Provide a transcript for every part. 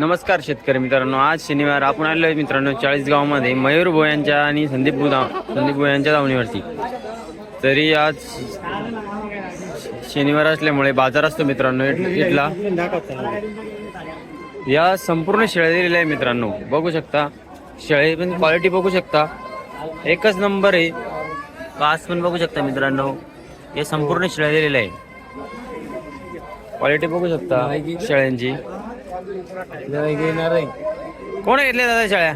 नमस्कार शेतकरी मित्रांनो आज शनिवार. आपण आलो आहे मित्रांनो चाळीसगावमध्ये मयूर भोयांच्या आणि संदीप बुधा संदीप भोयांच्या दावणीवरती. तरी आज शनिवार असल्यामुळे बाजार असतो मित्रांनो इथला. या संपूर्ण शेळ्या दिलेल्या आहे मित्रांनो बघू शकता. शेळी पण क्वालिटी बघू शकता. एकच नंबर आहे. कास पण बघू शकता मित्रांनो. हे संपूर्ण शेळ्या दिलेल्या आहे. क्वालिटी बघू शकता शेळ्यांची. कोण घेतले दादा शेळ्या?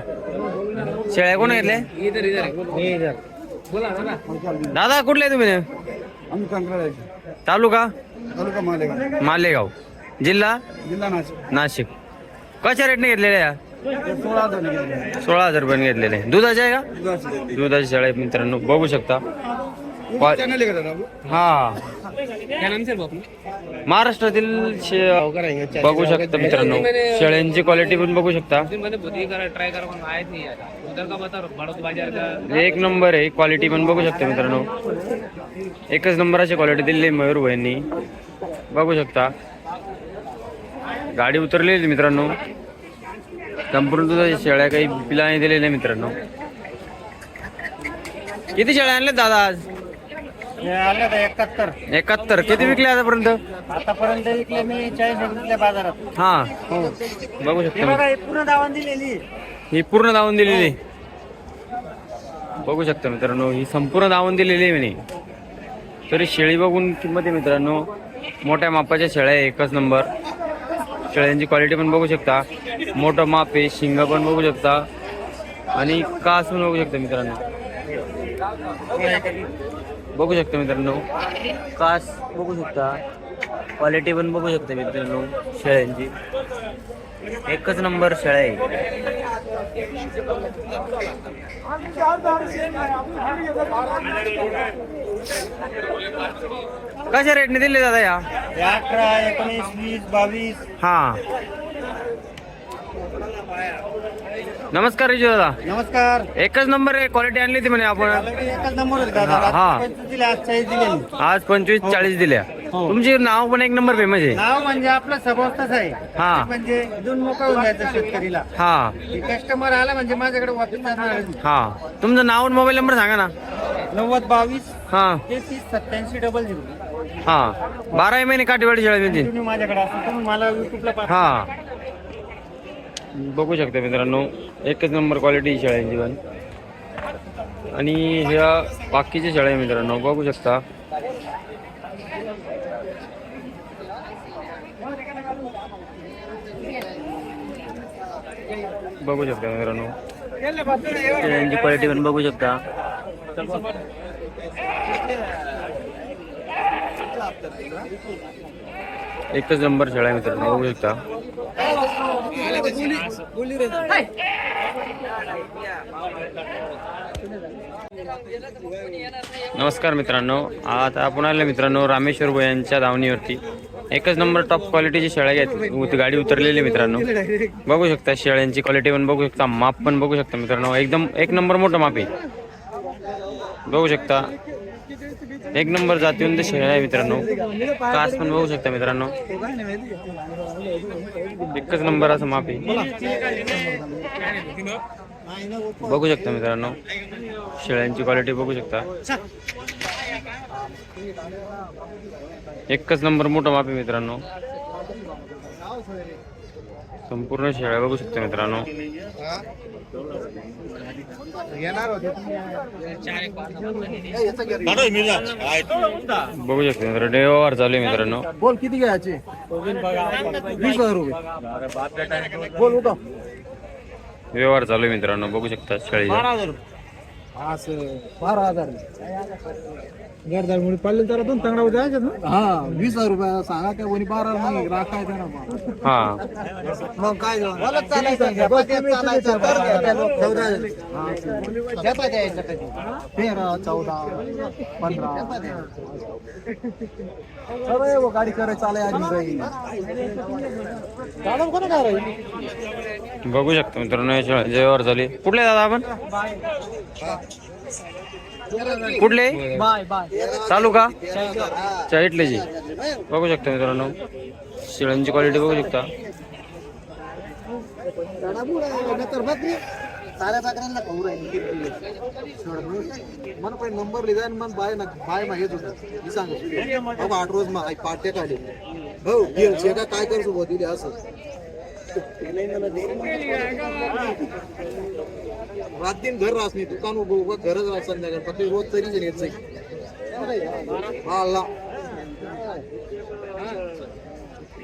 शेळ्या कोण घेतले? दादा कुठले तुम्ही? तालुका? तालुका मालेगाव. मालेगाव जिल्हा? जिल्हा नाशिक. नाशिक कशा रेटने घेतलेल्या या? सोळा हजार रुपयाने घेतलेले. दुधाचे आहे का? दुधाचे आहेत मित्रांनो बघू शकता. चॅनल आहे का दादा आपलं? हा. महाराष्ट्रातील शे- बघू शकता मित्रांनो. शेळ्यांची क्वालिटी पण बघू शकता. ट्राई करा पण आए नहीं यार उधर का बता बड़ौद बाजार का? एक नंबर आहे क्वालिटी पण बघू शकता मित्रांनो. एकच नंबराची क्वालिटी दिलेली आहे मयूर भाईंनी. बघू शकता. गाडी उतरलेली मित्रांनो. संपूर्ण दुधाच्या शेळ्या काही पिला नाही दिलेल्या मित्रांनो. किती शेळ्या आणल्या दादा आज? आले तर एकाहत्तर. एकाहत्तर. किती विकले आतापर्यंत? आतापर्यंत विकले मी चाळीस विकले बाजारात. हा. हो. बघू शकता. हे पूर्ण दावण दिलेली. ही पूर्ण दावून दिलेली. बघू शकता मित्रांनो ही संपूर्ण दावून दिलेली आहे म्हणे. तरी शेळी बघून किंमत आहे मित्रांनो. मोठ्या मापाच्या शेळ्या आहे एकच नंबर. शेळ्यांची क्वालिटी पण बघू शकता. मोठं माप आहे शिंग पण बघू शकता. आणि कास पण बघू शकता मित्रांनो. बघू शकता मित्रांनो. कास बघू शकता. क्वालिटी पण बघू शकता मित्रांनो. शेळ्यांची. एकच नंबर शेळ्या आहे. कशा रेटने दिले दादा या? अठरा एकोणीस वीस बावीस. हा. नमस्कार रिजू दादा. नमस्कार. एकच नंबर आहे क्वालिटी आणली होती म्हणे आपण. एकच नंबर होते दादा. हा, हा. आज पंचवीस दिले आज चाळीस दिले आज पंचवीस चाळीस दिल्या. हो. तुमचे नाव पण एक नंबर फेमस आहे. नाव म्हणजे आपलं स्वभावच आहे. हा. म्हणजे दोन मोकळ होऊन जायचं शेतकरीला. हा. कस्टमर आला म्हणजे माझ्याकडे वापस नाही. हा. तुमचं नाव आणि मोबाईल नंबर सांगा ना. नव्वद बावीस हा. तेहतीस सत्याऐंशी डबल झिरो. हा. बारा महिने काठीवाडी मिळतील तुम्ही माझ्याकडे असं तुम्ही मला युट्यूबला पाठवा. हा. बघू शकता मित्रांनो एकच नंबर क्वालिटी शेळ्यांची पण आणि ह्या बाकीच्या शेळ्या आहे मित्रांनो बघू शकता. बघू शकता मित्रांनो. शेळ्यांची क्वालिटी पण बघू शकता. एकच नंबर शेळ्या आहे मित्रांनो बघू शकता. नमस्कार मित्रांनो आता आपण आले मित्रांनो रामेश्वर भोयांच्या धावणीवरती. एकच नंबर टॉप क्वालिटीची शेळ्या घेत गाडी उतरलेली आहे मित्रांनो. बघू शकता शेळ्यांची क्वालिटी पण बघू शकता माप पण बघू शकता मित्रांनो. एकदम एक नंबर मोठं माप आहे. बघू शकता. एक नंबर जातीवंत शेळ्या आहे मित्रांनो. कास पण बघू शकता मित्रांनो. एकच नंबर असं माफी बघू शकता मित्रांनो. शेळ्यांची क्वालिटी बघू शकता. एकच नंबर मोठं माफी मित्रांनो. संपूर्ण शेळ्या बघू शकता मित्रांनो. बघू शकता मित्रांनो व्यवहार चालू आहे मित्रांनो. बोल किती घ्यायचे? वीस हजार रुपये. बोल व्यवहार चालू आहे मित्रांनो बघू शकता शेळीचा हजार असं बारा हजार घरदार मुळे पडले तर दोन तांगडा द्यायचे ना? हा वीस हजार रुपये सांगा त्या कोणी बारा नाही राखायचं ना मग. हा. मग काय तेरा चौदा पंधरा. वो गाडी करायला चालाय आधी दादा कोण काय बघू शकता मित्रांनो या शेळ्यांचे व्यवहार चालू आहे कुठले दादा आपण? कुठले? Bye bye. चालू का चाईटलेची बघू शकता मित्रांनो. शेळ्यांची क्वालिटी बघू शकता. साऱ्या बाकऱ्यांना खाऊ राहिली मन पण नंबर लिहिला आणि मन बाय ना बाय मागेत होत मी सांगतो बाबा आठ रोज मग पाट्या काढले भाऊ काय करतो दिले असं? रात दिन घर राहत नाही दुकान उभं उभं घरच राहत संध्याकाळ रोज तरी यायचं हा अल्ला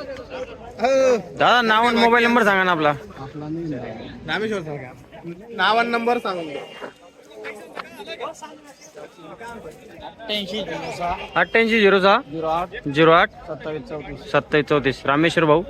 दादा नाव आणि मोबाईल नंबर सांगा ना आपला. रामेश्वर सांगा नाव नंबर सांगून अठ्ठ्याऐंशी झिरो सहा. झिरो आठ झिरो आठ. सत्तावीस चौतीस. सत्तावीस चौतीस. रामेश्वर भाऊ.